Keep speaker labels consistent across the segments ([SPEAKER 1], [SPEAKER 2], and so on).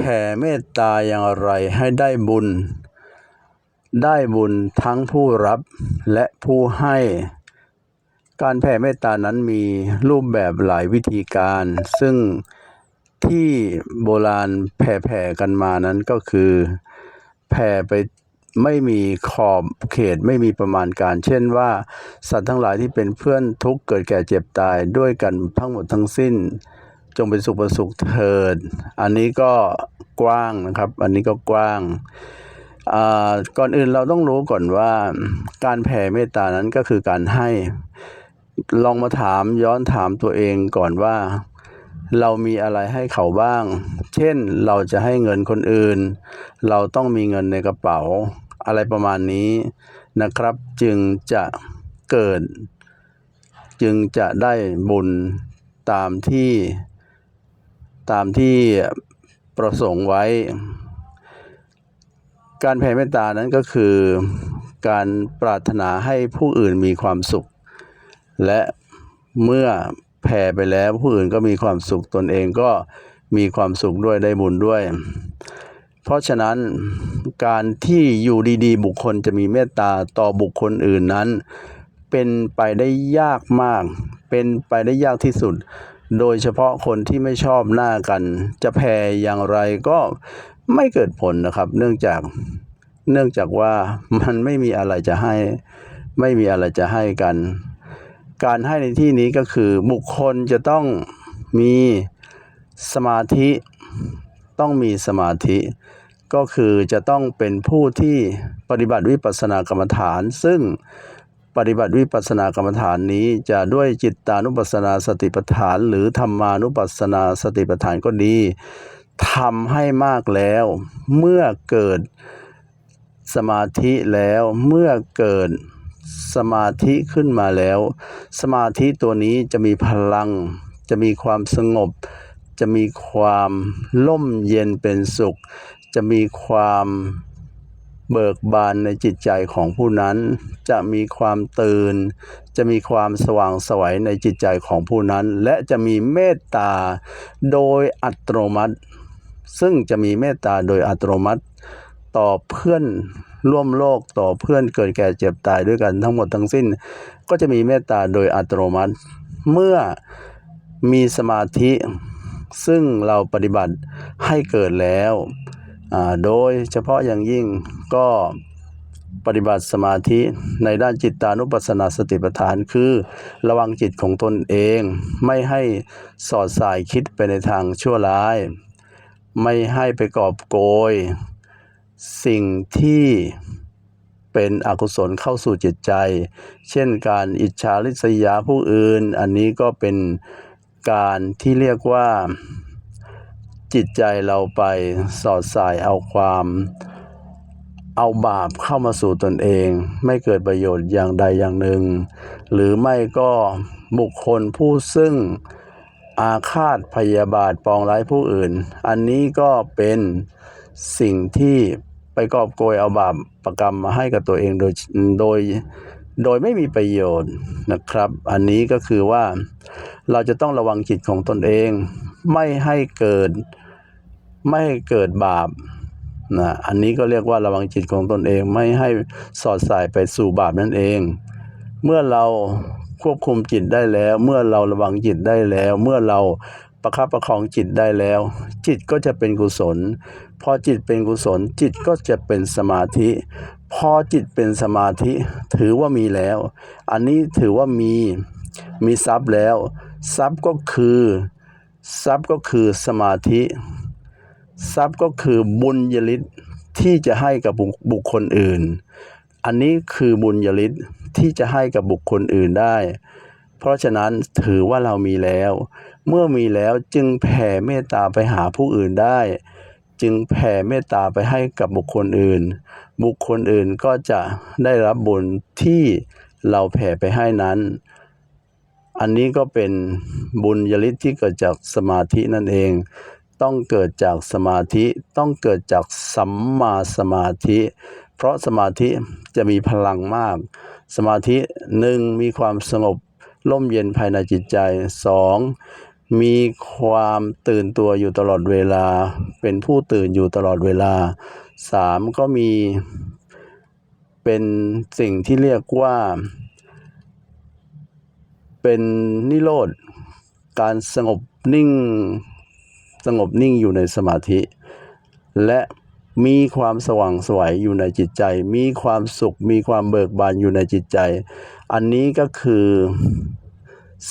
[SPEAKER 1] แผ่เมตตาอย่างไรให้ได้บุญ ได้บุญทั้งผู้รับและผู้ให้ การแผ่เมตตานั้นมีรูปแบบหลายวิธีการ ซึ่งที่โบราณแผ่ๆกันมานั้นก็คือ แผ่ไปไม่มีขอบเขตไม่มีประมาณการ เช่นว่า สัตว์ทั้งหลายที่เป็นเพื่อนทุกเกิดแก่เจ็บตายด้วยกันทั้งหมดทั้งสิ้น จงเป็นสุขป็นสุขเถิด อันนี้ก็กว้างนะครับ อันนี้ก็กว้าง ก่อนอื่นเราต้องรู้ก่อนว่าการแผ่เมตตานั้นก็คือการให้ ลองมาถามย้อนถามตัวเองก่อนว่า เรามีอะไรให้เขาบ้าง เช่นเราจะให้เงินคนอื่น เราต้องมีเงินในกระเป๋า อะไรประมาณนี้นะครับ จึงจะเกิด จึงจะได้บุญตามที่ ตามที่ประสงค์ไว้ การแผ่เมตตานั้นก็คือการปรารถนาให้ผู้อื่นมีความสุข และเมื่อแผ่ไปแล้วผู้อื่นก็มีความสุขตนเองก็มีความสุขด้วยได้บุญด้วย เพราะฉะนั้นการที่อยู่ดีๆ บุคคลจะมีเมตตาต่อบุคคลอื่นนั้น เป็นไปได้ยากมาก เป็นไปได้ยากที่สุด โดยเฉพาะคนที่ไม่ชอบหน้ากัน จะแผ่อย่างไรก็ไม่เกิดผลนะครับ เนื่องจากเนื่องจากว่ามันไม่มีอะไรจะให้ ไม่มีอะไรจะให้กัน การให้ในที่นี้ก็คือบุคคลจะต้องมีสมาธิต้องมีสมาธิ ก็คือจะต้องเป็นผู้ที่ปฏิบัติวิปัสสนากรรมฐาน ซึ่ง ฏิบัติวิปัสสนากรรมฐานนี้จะด้วยจิตตานุปัสสนาสติปัฏฐาน หรือธรรมานุปัสสนาสติปัฏฐานก็ดีทำให้มากแล้ว เมื่อเกิดสมาธิแล้วเมื่อเกิดสมาธิขึ้นมาแล้ว สมาธิตัวนี้จะมีพลัง จะมีความสงบ จะมีความล่มเย็นเป็นสุข จะมีความ เบิกบานในจิตใจของผู้นั้น จะมีความตื่น จะมีความสว่างไสวัยในจิตใจของผู้นั้น และจะมีเมตตาโดยอัตโนมัติ ซึ่งจะมีเมตตาโดยอัตโนมัติ ต่อเพื่อนร่วมโลกต่อเพื่อนเกิดแก่เจ็บตายด้วยกันทั้งหมดทั้งสิ้น ก็จะมีเมตตาโดยอัตโนมัติ เมื่อมีสมาธิซึ่งเราปฏิบัติให้เกิดแล้ว โดยเฉพาะอย่างยิ่งก็ปฏิบัติสมาธิในด้านจิตตานุปัสสนาสติปัฏฐานคือ ระวังจิตของตนเอง ไม่ให้สอดสายคิดไปในทางชั่วร้าย ไม่ให้ไปกอบโกย สิ่งที่เป็นอกุศลเข้าสู่จิตใจ เช่นการอิจฉาริษยาผู้อื่น อันนี้ก็เป็นการที่เรียกว่า จิตใจเราไปสอดสายเอาความ เอาบาปเข้ามาสู่ตนเอง ไม่เกิดประโยชน์อย่างใดอย่างหนึ่ง หรือไม่ก็บุคคลผู้ซึ่งอาฆาตพยาบาทปองร้ายผู้อื่น อันนี้ก็เป็นสิ่งที่ไปกอบโกยเอาบาปประกรรมมาให้กับตัวเองโดยโดยโดยไม่มีประโยชน์นะครับ อันนี้ก็คือว่าเราจะต้องระวังจิตของตนเอง ไม่ให้เกิด ไม่เกิดบาปนะอันนี้ก็เรียกว่าระวังจิตของตนเองไม่ให้สอดสายไปสู่บาปนั่นเอง เมื่อเราควบคุมจิตได้แล้ว เมื่อเราระวังจิตได้แล้ว เมื่อเราประคับประคองจิตได้แล้ว จิตก็จะเป็นกุศล พอจิตเป็นกุศล จิตก็จะเป็นสมาธิ พอจิตเป็นสมาธิถือว่ามีแล้ว อันนี้ถือว่ามีมีทรัพย์แล้ว ทรัพย์ก็คือ ทรัพย์ก็คือสมาธิ ทรัพย์ก็คือบุญยฤทธิ์ที่จะให้กับบุบุคคลอื่น อันนี้คือบุญยฤทธิ์ที่จะให้กับบุคคลอื่นได้ เพราะฉะนั้นถือว่าเรามีแล้ว เมื่อมีแล้วจึงแผ่เมตตาไปหาผู้อื่นได้ จึงแผ่เมตตาไปให้กับบุคคลอื่น บุคคลอื่นก็จะได้รับบุญที่เราแผ่ไปให้นั้น อันนี้ก็เป็นบุญยฤทธิ์ที่เกิดจากสมาธินั่นเอง ต้องเกิดจากสมาธิต้องเกิดจากสัมมาสมาธิ เพราะสมาธิจะมีพลังมาก สมาธิหนึ่งมีความสงบร่มเย็นภายในจิตใจสองมีความตื่นตัวอยู่ตลอดเวลา เป็นผู้ตื่นอยู่ตลอดเวลาสามก็มีเป็นสิ่งที่เรียกว่า เป็นนิโรธ การสงบนิ่ง สงบนิ่งอยู่ในสมาธิ และมีความสว่างสวยอยู่ในจิตใจ มีความสุข มีความเบิกบานอยู่ในจิตใจ อันนี้ก็คือ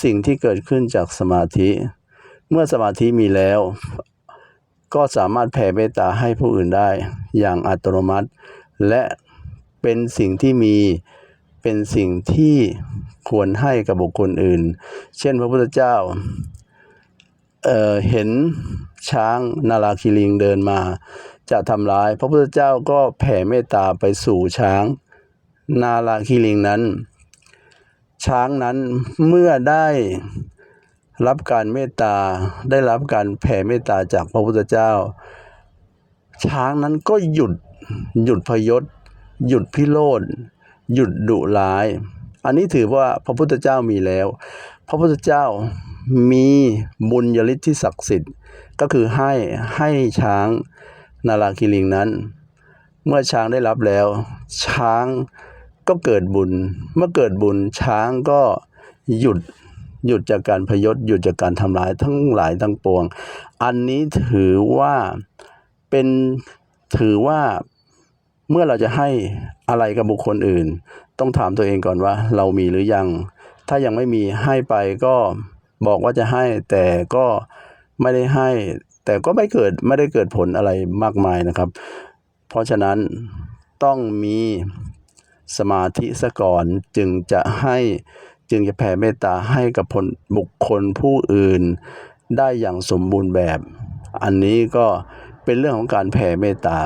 [SPEAKER 1] สิ่งที่เกิดขึ้นจากสมาธิ เมื่อสมาธิมีแล้ว ก็สามารถแผ่เมตตาให้ผู้อื่นได้ อย่างอัตโนมัติ และเป็นสิ่งที่มีเป็นสิ่งที่ควรให้กับบุคคลอื่น เช่นพระพุทธเจ้า เเห็นช้างนาราคิลิงเดินมา จะทำร้าย พระพุทธเจ้าก็แผ่เมตตาไปสู่ช้าง นาราคิลิงนั้น ช้างนั้นเมื่อได้รับการเมตตาได้รับการแผ่เมตตาจากพระพุทธเจ้า ช้างนั้นก็หยุดหยุดพยศ หยุดพิโรธหยุดดุร้าย อันนี้ถือว่าพระพุทธเจ้ามีแล้ว พระพุทธเจ้า มีบุญยฤทธิ์ที่ศักดิ์สิทธิ์ ก็คือให้ให้ช้างนาราคิลิงนั้น เมื่อช้างได้รับแล้ว ช้างก็เกิดบุญ เมื่อเกิดบุญช้างก็หยุดหยุดจากการพยศหยุดจากการทำร้ายทั้งหลายทั้งปวง อันนี้ถือว่าเป็นถือว่าเมื่อเราจะให้อะไรกับบุคคลอื่น ต้องถามตัวเองก่อนว่าเรามีหรือยัง ถ้ายังไม่มีให้ไปก็ บอกว่าจะให้แต่ก็ไม่ได้ให้ แต่ก็ไม่เกิดไม่ได้เกิดผลอะไรมากมายนะครับ เพราะฉะนั้นต้องมีสมาธิซะก่อนจึงจะให้จึงจะแผ่เมตตาให้กับผลบุคคลผู้อื่นได้อย่างสมบูรณ์แบบ อันนี้ก็เป็นเรื่องของการแผ่เมตตา